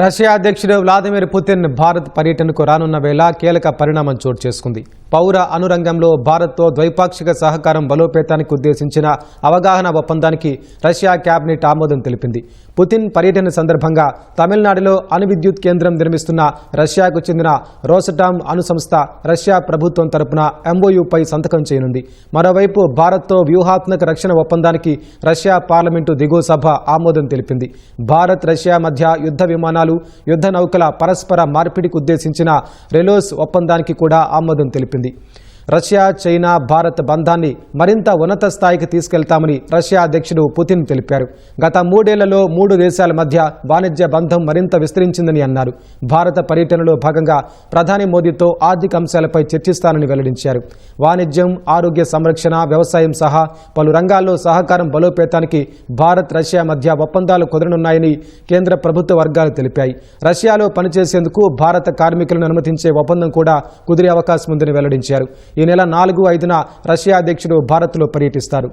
Russia అధ్యక్షుడు Vladimir Putin Bharat పర్యటనకు రానున్న వేళ కీలక పరిణామం చోటు చేసుకుంది. పౌర అనురంగంలో భారత్తో ద్వైపాక్షిక సహకారం బలోపేతానికి ఉద్దేశించిన అవగాహన ఒప్పందానికి రష్యా క్యాబినెట్ ఆమోదం తెలిపింది. పుతిన్ పర్యటన సందర్భంగా తమిళనాడులో అణు విద్యుత్ కేంద్రం నిర్మిస్తున్న రష్యాకు చెందిన రోసటామ్ అణు సంస్థ రష్యా ప్రభుత్వం తరపున ఎంఓయూపై సంతకం చేయనుంది. మరోవైపు భారత్తో వ్యూహాత్మక రక్షణ ఒప్పందానికి రష్యా పార్లమెంటు దిగువ సభ ఆమోదం తెలిపింది. భారత్ రష్యా మధ్య యుద్ధ విమానాలు విమానాలు యుద్ధ నౌకల పరస్పర మార్పిడికి ఉద్దేశించిన రెలోస్ ఒప్పందానికి కూడా ఆమోదం తెలిపింది. రష్యా చైనా భారత్ బంధాన్ని మరింత ఉన్నత స్థాయికి తీసుకెళ్తామని రష్యా అధ్యక్షుడు పుతిన్ తెలిపారు. గత మూడేళ్ళలో మూడు దేశాల మధ్య వాణిజ్య బంధం మరింత విస్తరించిందని అన్నారు. భారత పర్యటనలో భాగంగా ప్రధాని మోదీతో ఆర్థిక అంశాలపై చర్చిస్తానని వెల్లడించారు. వాణిజ్యం ఆరోగ్య సంరక్షణ వ్యవసాయం సహా పలు రంగాల్లో సహకారం బలోపేతానికి భారత్ రష్యా మధ్య ఒప్పందాలు కుదరనున్నాయని కేంద్ర ప్రభుత్వ వర్గాలు తెలిపాయి. రష్యాలో పనిచేసేందుకు భారత కార్మికులను అనుమతించే ఒప్పందం కూడా కుదిరే అవకాశం ఉందని వెల్లడించారు. ఈ నెల నాలుగు ఐదున రష్యా అధ్యక్షుడు భారత్లో పర్యటిస్తారు.